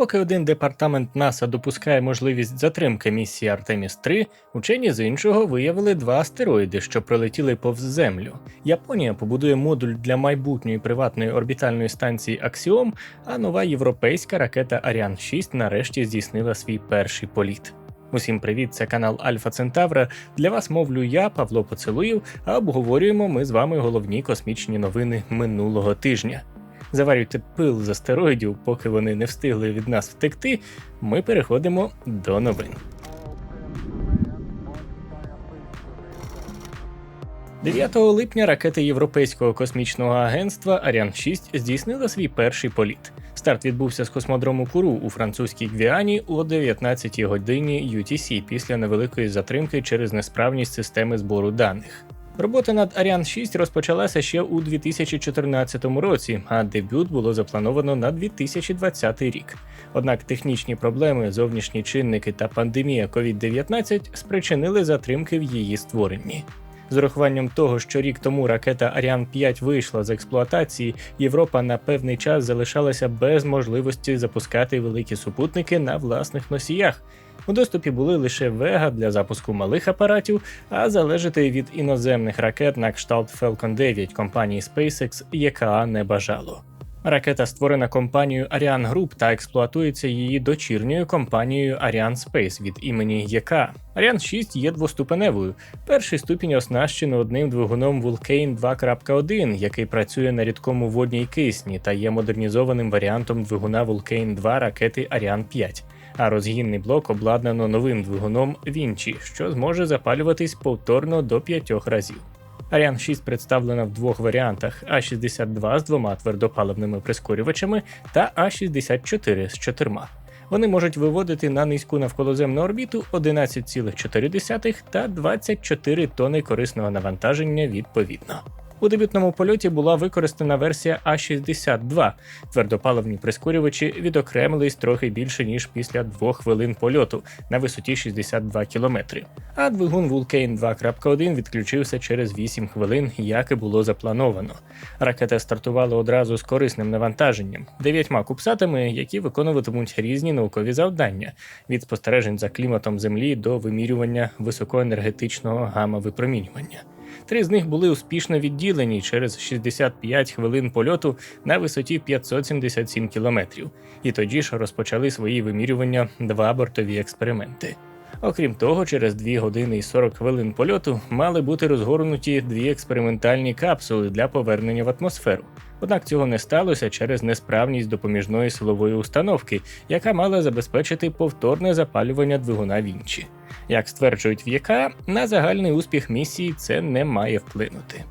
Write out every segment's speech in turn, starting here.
поки один департамент НАСА допускає можливість затримки місії Артеміс 3, учені з іншого виявили два астероїди, що пролетіли повз Землю. Японія побудує модуль для майбутньої приватної орбітальної станції Аксіом, а нова європейська ракета Аріан 6 нарешті здійснила свій перший політ. Усім привіт, це канал Альфа Центавра. Для вас мовлю я, Павло Поцелуєв, а обговорюємо ми з вами головні космічні новини минулого тижня. Заварюйте пил з астероїдів, поки вони не встигли від нас втекти. Ми переходимо до новин. 9 липня ракети Європейського космічного агентства Аріан 6 здійснила свій перший політ. Старт відбувся з космодрому Куру у французькій Гвіані о 19 годині UTC після невеликої затримки через несправність системи збору даних. Робота над Ariane 6 розпочалася ще у 2014 році, а дебют було заплановано на 2020 рік. Однак технічні проблеми, зовнішні чинники та пандемія COVID-19 спричинили затримки в її створенні. З урахуванням того, що рік тому ракета Ariane 5 вийшла з експлуатації, Європа на певний час залишалася без можливості запускати великі супутники на власних носіях. У доступі були лише Вега для запуску малих апаратів, а залежати від іноземних ракет на кшталт Falcon 9 компанії SpaceX ЄКА не бажало. Ракета створена компанією Ariane Group та експлуатується її дочірньою компанією Ariane Space від імені ЄК. Ariane 6 є двоступеневою. Перший ступінь оснащено одним двигуном Vulcane 2.1, який працює на рідкому водній кисні та є модернізованим варіантом двигуна Vulcane 2 ракети Ariane 5 а розгінний блок обладнано новим двигуном Vinci, що зможе запалюватись повторно до п'ятьох разів. Ariane 6 представлена в двох варіантах: А62 з двома твердопаливними прискорювачами та А64 з чотирма. Вони можуть виводити на низьку навколоземну орбіту 11,4 та 24 тони корисного навантаження відповідно. У дебютному польоті була використана версія А62. Твердопаливні прискорювачі відокремились трохи більше ніж після двох хвилин польоту на висоті 62 км. А двигун Vulcane 2.1 відключився через 8 хвилин, як і було заплановано. Ракета стартувала одразу з корисним навантаженням, дев'ятьма купсатами, які виконуватимуть різні наукові завдання від спостережень за кліматом Землі до вимірювання високоенергетичного гамма-випромінювання. Три з них були успішно відділені через 65 хвилин польоту на висоті 577 кілометрів, і тоді ж розпочали свої вимірювання два бортові експерименти. Окрім того, через 2 години і 40 хвилин польоту мали бути розгорнуті дві експериментальні капсули для повернення в атмосферу. Однак цього не сталося через несправність допоміжної силової установки, яка мала забезпечити повторне запалювання двигуна Вінчі. Як стверджують в ЄК, на загальний успіх місії це не має вплинути.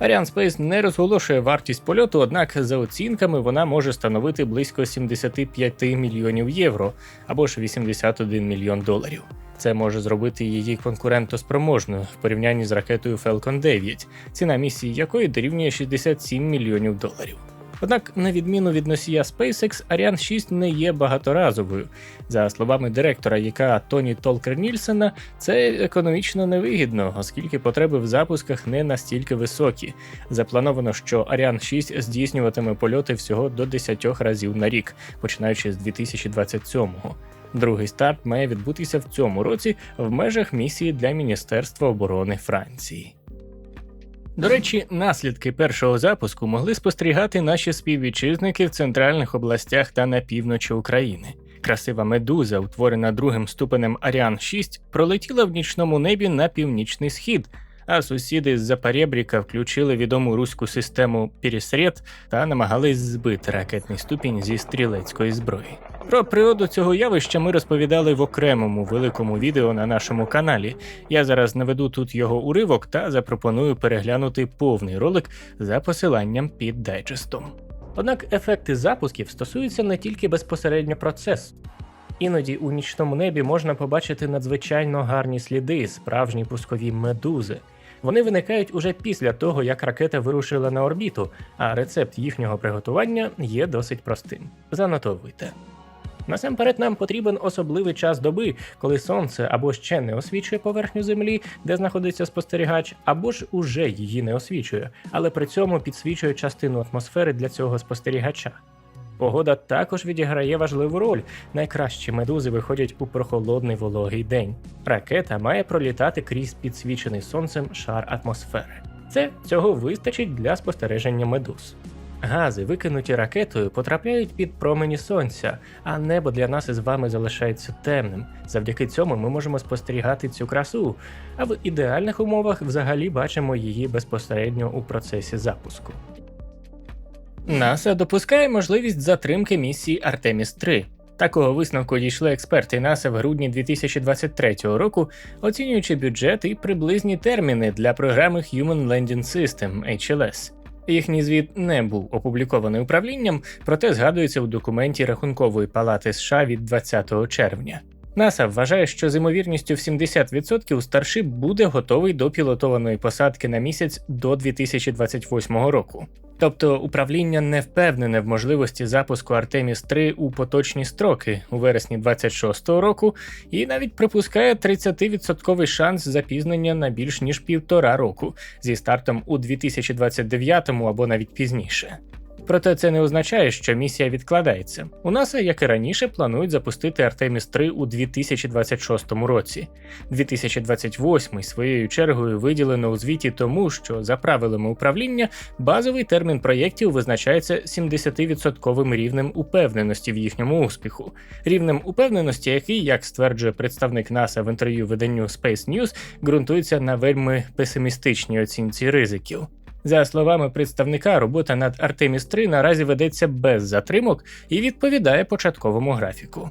Space не розголошує вартість польоту, однак за оцінками вона може становити близько 75 мільйонів євро або ж 81 мільйон доларів. Це може зробити її конкурентоспроможною в порівнянні з ракетою Falcon 9, ціна місії якої дорівнює 67 мільйонів доларів. Однак, на відміну від носія SpaceX, Ariane 6 не є багаторазовою. За словами директора ЯК Тоні Толкер Нільсена, це економічно невигідно, оскільки потреби в запусках не настільки високі. Заплановано, що Ariane 6 здійснюватиме польоти всього до 10 разів на рік, починаючи з 2027-го. Другий старт має відбутися в цьому році в межах місії для Міністерства оборони Франції. До речі, наслідки першого запуску могли спостерігати наші співвітчизники в центральних областях та на півночі України. Красива медуза, утворена другим ступенем Аріан 6, пролетіла в нічному небі на північний схід, а сусіди з Запорєбріка включили відому руську систему Пересред та намагались збити ракетний ступінь зі стрілецької зброї. Про природу цього явища ми розповідали в окремому великому відео на нашому каналі. Я зараз наведу тут його уривок та запропоную переглянути повний ролик за посиланням під дайджестом. Однак ефекти запусків стосуються не тільки безпосередньо процесу. Іноді у нічному небі можна побачити надзвичайно гарні сліди, справжні пускові медузи. Вони виникають уже після того, як ракета вирушила на орбіту, а рецепт їхнього приготування є досить простим. Занотовуйте. Насамперед нам потрібен особливий час доби, коли сонце або ще не освічує поверхню землі, де знаходиться спостерігач, або ж уже її не освічує, але при цьому підсвічує частину атмосфери для цього спостерігача. Погода також відіграє важливу роль. Найкращі медузи виходять у прохолодний вологий день. Ракета має пролітати крізь підсвічений сонцем шар атмосфери. Це цього вистачить для спостереження медуз. Гази, викинуті ракетою, потрапляють під промені сонця, а небо для нас із вами залишається темним. Завдяки цьому ми можемо спостерігати цю красу, а в ідеальних умовах взагалі бачимо її безпосередньо у процесі запуску. НАСА допускає можливість затримки місії Артеміс 3. Такого висновку дійшли експерти НАСА в грудні 2023 року, оцінюючи бюджет і приблизні терміни для програми Human Landing System HLS. Їхній звіт не був опублікований управлінням, проте згадується у документі Рахункової палати США від 20 червня. НАСА вважає, що з ймовірністю в 70% Starship буде готовий до пілотованої посадки на місяць до 2028 року. Тобто управління не впевнене в можливості запуску Artemis 3 у поточні строки у вересні 26-го року і навіть припускає 30% шанс запізнення на більш ніж півтора року зі стартом у 2029 або навіть пізніше. Проте це не означає, що місія відкладається. У НАСА, як і раніше, планують запустити Артеміс 3 у 2026 році. 2028 своєю чергою виділено у звіті тому, що за правилами управління базовий термін проєктів визначається 70% рівнем упевненості в їхньому успіху, рівнем упевненості, який, як стверджує представник НАСА в інтерв'ю виданню Space News, ґрунтується на вельми песимістичній оцінці ризиків. За словами представника, робота над Artemis 3 наразі ведеться без затримок і відповідає початковому графіку.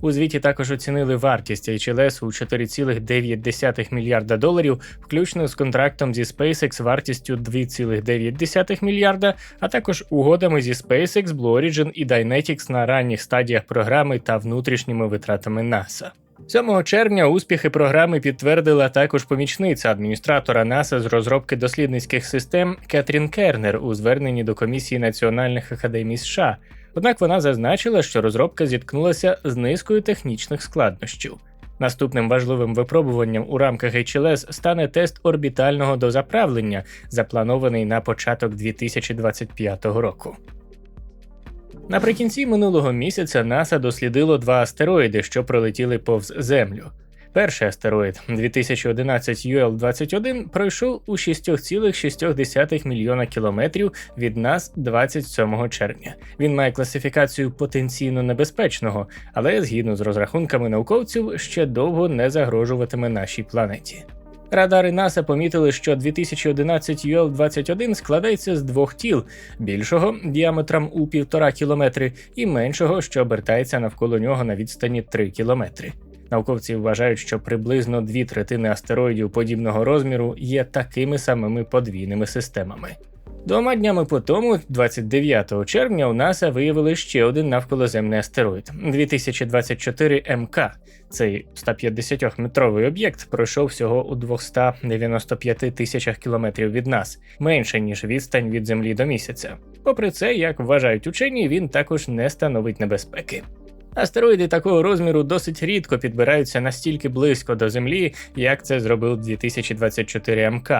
У звіті також оцінили вартість HLS у 4,9 мільярда доларів, включно з контрактом зі SpaceX вартістю 2,9 мільярда, а також угодами зі SpaceX, Blue Origin і Dynetics на ранніх стадіях програми та внутрішніми витратами NASA. 7 червня успіхи програми підтвердила також помічниця адміністратора НАСА з розробки дослідницьких систем Кетрін Кернер у зверненні до комісії національних академій США. Однак вона зазначила, що розробка зіткнулася з низкою технічних складнощів. Наступним важливим випробуванням у рамках HLS стане тест орбітального дозаправлення, запланований на початок 2025 року. Наприкінці минулого місяця НАСА дослідило два астероїди, що пролетіли повз Землю. Перший астероїд 2011 UL-21 пройшов у 6,6 мільйона кілометрів від нас 27 червня. Він має класифікацію потенційно небезпечного, але згідно з розрахунками науковців ще довго не загрожуватиме нашій планеті. Радари НАСА помітили, що 2011 UL-21 складається з двох тіл: більшого діаметром у півтора кілометри і меншого, що обертається навколо нього на відстані 3 кілометри. Науковці вважають, що приблизно дві третини астероїдів подібного розміру є такими самими подвійними системами. Двома днями по тому, 29 червня, у НАСА виявили ще один навколоземний астероїд 2024 МК. Цей 150-метровий об'єкт пройшов всього у 295 тисячах кілометрів від нас, менше ніж відстань від Землі до місяця. Попри це, як вважають учені, він також не становить небезпеки. Астероїди такого розміру досить рідко підбираються настільки близько до Землі, як це зробив 2024 МК.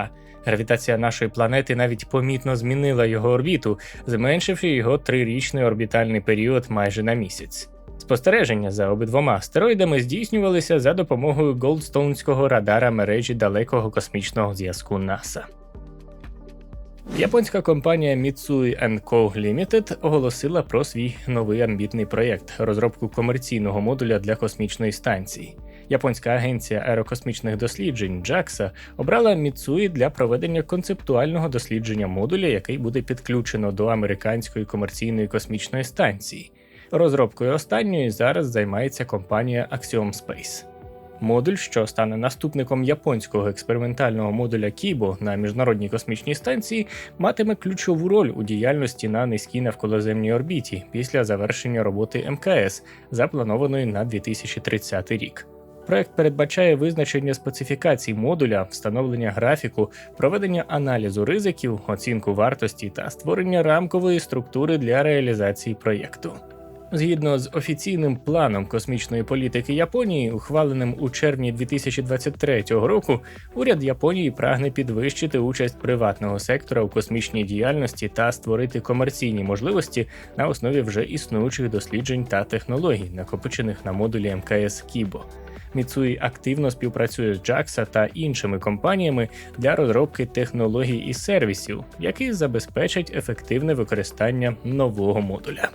Гравітація нашої планети навіть помітно змінила його орбіту, зменшивши його трирічний орбітальний період майже на місяць. Спостереження за обидвома астероїдами здійснювалися за допомогою Голдстоунського радара мережі далекого космічного зв'язку НАСА. Японська компанія Mitsui Co. Limited оголосила про свій новий амбітний проєкт розробку комерційного модуля для космічної станції. Японська агенція аерокосмічних досліджень JAXA обрала Mitsui для проведення концептуального дослідження модуля, який буде підключено до американської комерційної космічної станції. Розробкою останньої зараз займається компанія Axiom Space. Модуль, що стане наступником японського експериментального модуля Кібо на міжнародній космічній станції, матиме ключову роль у діяльності на низькій навколоземній орбіті після завершення роботи МКС, запланованої на 2030 рік. Проект передбачає визначення специфікацій модуля, встановлення графіку, проведення аналізу ризиків, оцінку вартості та створення рамкової структури для реалізації проєкту. Згідно з офіційним планом космічної політики Японії, ухваленим у червні 2023 року, уряд Японії прагне підвищити участь приватного сектора у космічній діяльності та створити комерційні можливості на основі вже існуючих досліджень та технологій, накопичених на модулі МКС Кібо. Міцуї активно співпрацює з JAXA та іншими компаніями для розробки технологій і сервісів, які забезпечать ефективне використання нового модуля.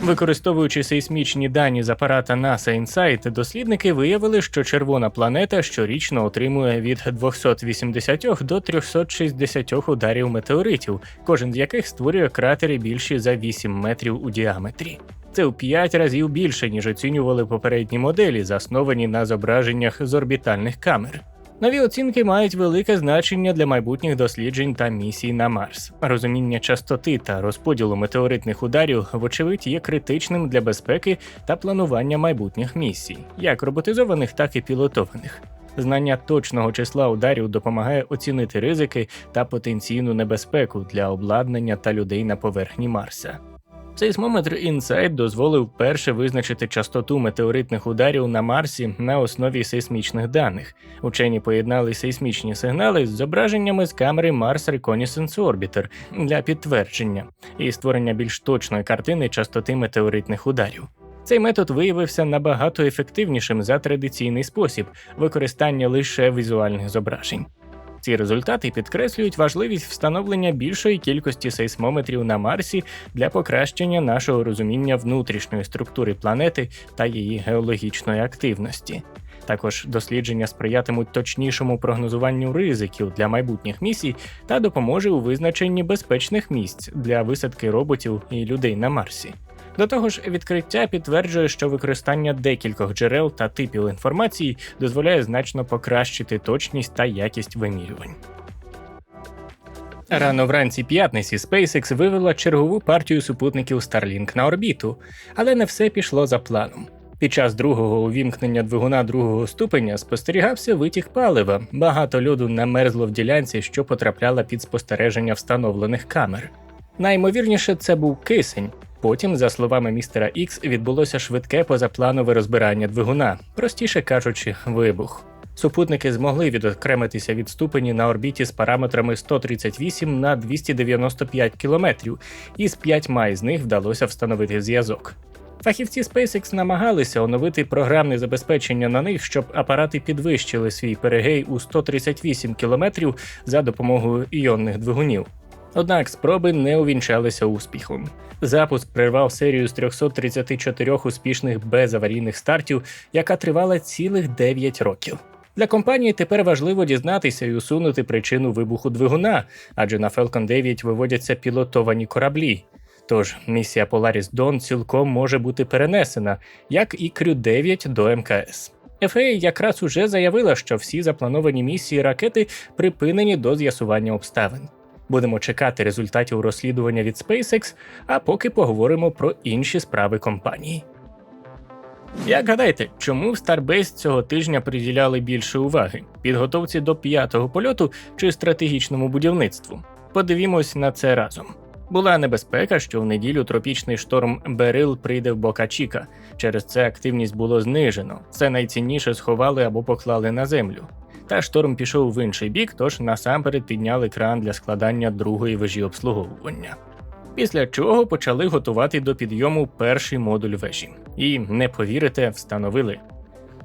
Використовуючи сейсмічні дані з апарата NASA InSight, дослідники виявили, що червона планета щорічно отримує від 280 до 360 ударів метеоритів, кожен з яких створює кратери більші за 8 метрів у діаметрі. Це у 5 разів більше, ніж оцінювали попередні моделі, засновані на зображеннях з орбітальних камер. Нові оцінки мають велике значення для майбутніх досліджень та місій на Марс. Розуміння частоти та розподілу метеоритних ударів, вочевидь, є критичним для безпеки та планування майбутніх місій, як роботизованих, так і пілотованих. Знання точного числа ударів допомагає оцінити ризики та потенційну небезпеку для обладнання та людей на поверхні Марса. Сейсмометр Insight дозволив перше визначити частоту метеоритних ударів на Марсі на основі сейсмічних даних. Учені поєднали сейсмічні сигнали з зображеннями з камери Mars Reconnaissance Orbiter для підтвердження і створення більш точної картини частоти метеоритних ударів. Цей метод виявився набагато ефективнішим за традиційний спосіб використання лише візуальних зображень. Ці результати підкреслюють важливість встановлення більшої кількості сейсмометрів на Марсі для покращення нашого розуміння внутрішньої структури планети та її геологічної активності. Також дослідження сприятимуть точнішому прогнозуванню ризиків для майбутніх місій та допоможе у визначенні безпечних місць для висадки роботів і людей на Марсі. До того ж, відкриття підтверджує, що використання декількох джерел та типів інформації дозволяє значно покращити точність та якість вимірювань. Рано вранці п'ятниці SpaceX вивела чергову партію супутників Starlink на орбіту, але не все пішло за планом. Під час другого увімкнення двигуна другого ступеня спостерігався витік палива. Багато льоду намерзло в ділянці, що потрапляла під спостереження встановлених камер. Найімовірніше, це був кисень. Потім, за словами містера Ікс, відбулося швидке позапланове розбирання двигуна, простіше кажучи, вибух. Супутники змогли відокремитися від ступені на орбіті з параметрами 138 на 295 км, і з п'ятьма із них вдалося встановити зв'язок. Фахівці SpaceX намагалися оновити програмне забезпечення на них, щоб апарати підвищили свій перегей у 138 км за допомогою іонних двигунів. Однак спроби не увінчалися успіхом. Запуск прервав серію з 334 успішних безаварійних стартів, яка тривала цілих 9 років. Для компанії тепер важливо дізнатися і усунути причину вибуху двигуна, адже на Falcon 9 виводяться пілотовані кораблі. Тож місія Polaris Dawn цілком може бути перенесена, як і Crew 9 до МКС. FAA якраз уже заявила, що всі заплановані місії ракети припинені до з'ясування обставин. Будемо чекати результатів розслідування від SpaceX, а поки поговоримо про інші справи компанії. Як гадаєте, чому в Starbase цього тижня приділяли більше уваги? Підготовці до п'ятого польоту чи стратегічному будівництву? Подивімось на це разом. Була небезпека, що в неділю тропічний шторм Берил прийде в Бока Чіка. Через це активність було знижено. Це найцінніше сховали або поклали на землю. Та шторм пішов в інший бік, тож насамперед підняли кран для складання другої вежі обслуговування. Після чого почали готувати до підйому перший модуль вежі. І, не повірите, встановили.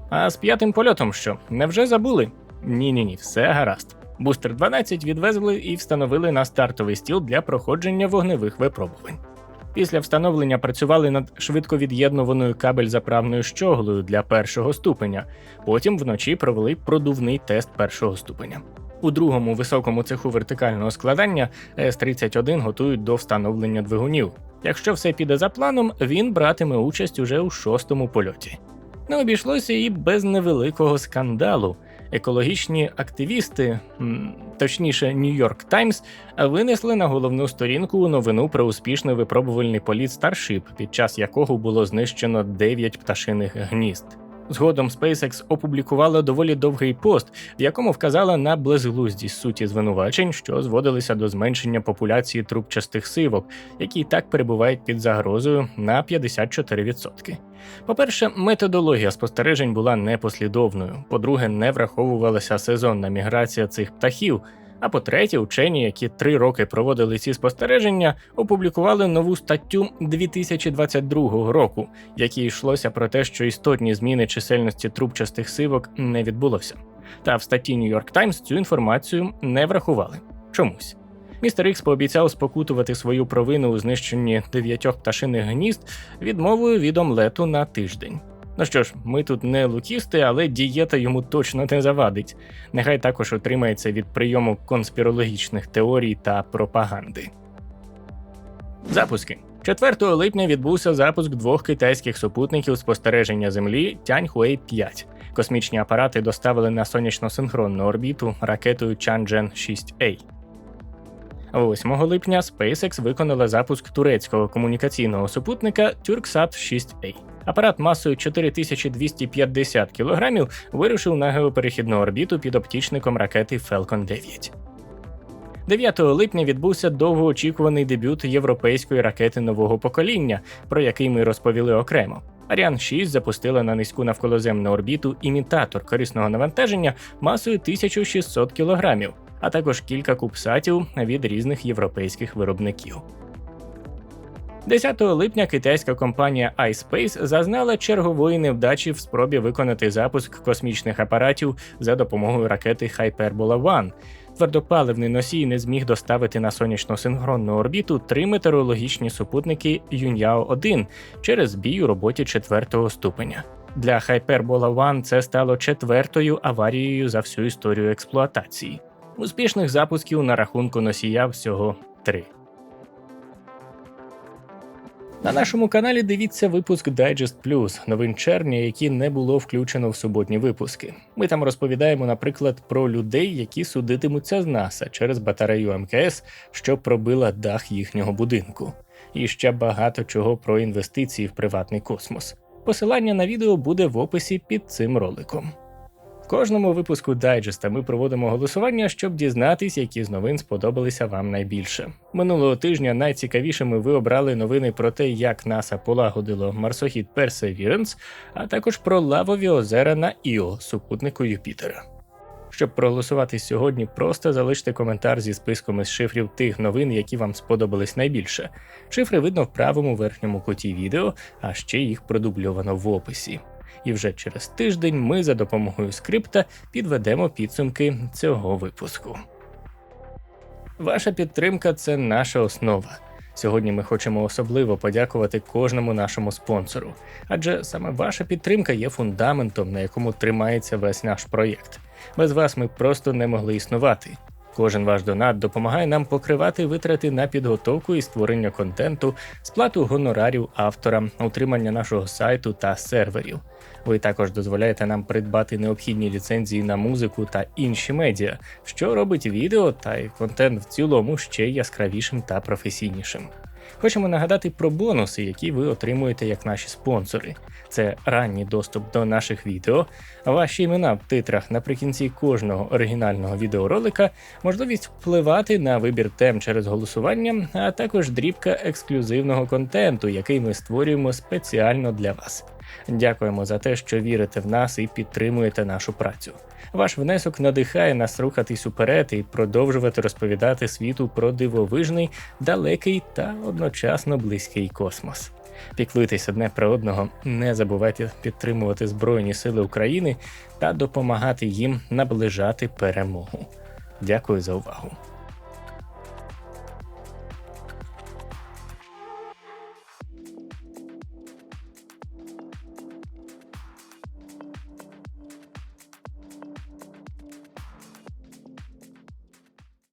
А з п'ятим польотом що? Невже забули? Ні, ні, ні, все гаразд. Бустер 12 відвезли і встановили на стартовий стіл для проходження вогневих випробувань. Після встановлення працювали над швидковід'єднуваною кабель-заправною щоглою для першого ступеня. Потім вночі провели продувний тест першого ступеня. У другому високому цеху вертикального складання С-31 готують до встановлення двигунів. Якщо все піде за планом, він братиме участь уже у шостому польоті. Не обійшлося і без невеликого скандалу. Екологічні активісти, точніше, Нью-Йорк Таймс, винесли на головну сторінку новину про успішний випробувальний політ Starship, під час якого було знищено 9 пташиних гнізд. Згодом SpaceX опублікувала доволі довгий пост, в якому вказала на безглуздість суті звинувачень, що зводилися до зменшення популяції трубчастих сивок, які так перебувають під загрозою на 54%. По-перше, методологія спостережень була непослідовною. По-друге, не враховувалася сезонна міграція цих птахів. А по-третє, учені, які три роки проводили ці спостереження, опублікували нову статтю 2022 року, в якій йшлося про те, що істотні зміни чисельності трубчастих сивок не відбулося. Та в статті New York Times цю інформацію не врахували чомусь. Містер Ікс пообіцяв спокутувати свою провину у знищенні дев'ятьох пташиних гнізд відмовою від омлету на тиждень. Ну що ж, ми тут не лукісти, але дієта йому точно не завадить. Нехай також отримається від прийому конспірологічних теорій та пропаганди. Запуски 4 липня відбувся запуск двох китайських супутників спостереження Землі Тяньхуей 5 Космічні апарати доставили на сонячно-синхронну орбіту ракетою Чанчжен 6A. 8 липня SpaceX виконала запуск турецького комунікаційного супутника TurkSat 6A. Апарат масою 4250 кг вирушив на геоперехідну орбіту під оптічником ракети Falcon 9. 9 липня відбувся довгоочікуваний дебют європейської ракети нового покоління, про який ми розповіли окремо. Аріан 6 запустила на низьку навколоземну орбіту імітатор корисного навантаження масою 1600 кг, а також кілька кубсатів від різних європейських виробників. 10 липня китайська компанія iSpace зазнала чергової невдачі в спробі виконати запуск космічних апаратів за допомогою ракети Hyperbola One. Твердопаливний носій не зміг доставити на сонячно синхронну орбіту три метеорологічні супутники Юньяо 1 через збій у роботі четвертого ступеня. Для Hyperbola One це стало четвертою аварією за всю історію експлуатації. Успішних запусків на рахунку носія всього три. На нашому каналі дивіться випуск Digest Plus новин червня, які не було включено в суботні випуски. Ми там розповідаємо, наприклад, про людей, які судитимуться з НАСА через батарею МКС, що пробила дах їхнього будинку, і ще багато чого про інвестиції в приватний космос. Посилання на відео буде в описі під цим роликом кожному випуску дайджеста ми проводимо голосування, щоб дізнатись, які з новин сподобалися вам найбільше. Минулого тижня найцікавішими ви обрали новини про те, як НАСА полагодило марсохід Perseverance, а також про лавові озера на Іо, супутнику Юпітера. Щоб проголосувати сьогодні, просто залиште коментар зі списком із шифрів тих новин, які вам сподобались найбільше. Шифри видно в правому верхньому куті відео, а ще їх продубльовано в описі і вже через тиждень ми за допомогою скрипта підведемо підсумки цього випуску. Ваша підтримка це наша основа. Сьогодні ми хочемо особливо подякувати кожному нашому спонсору, адже саме ваша підтримка є фундаментом, на якому тримається весь наш проєкт. Без вас ми просто не могли існувати. Кожен ваш донат допомагає нам покривати витрати на підготовку і створення контенту, сплату гонорарів авторам, утримання нашого сайту та серверів. Ви також дозволяєте нам придбати необхідні ліцензії на музику та інші медіа, що робить відео та й контент в цілому ще яскравішим та професійнішим. Хочемо нагадати про бонуси, які ви отримуєте як наші спонсори. Це ранній доступ до наших відео, ваші імена в титрах наприкінці кожного оригінального відеоролика, можливість впливати на вибір тем через голосування, а також дрібка ексклюзивного контенту, який ми створюємо спеціально для вас. Дякуємо за те, що вірите в нас і підтримуєте нашу працю. Ваш внесок надихає нас рухатись уперед і продовжувати розповідати світу про дивовижний, далекий та одночасно близький космос. Піклуйтесь одне про одного, не забувайте підтримувати Збройні Сили України та допомагати їм наближати перемогу. Дякую за увагу.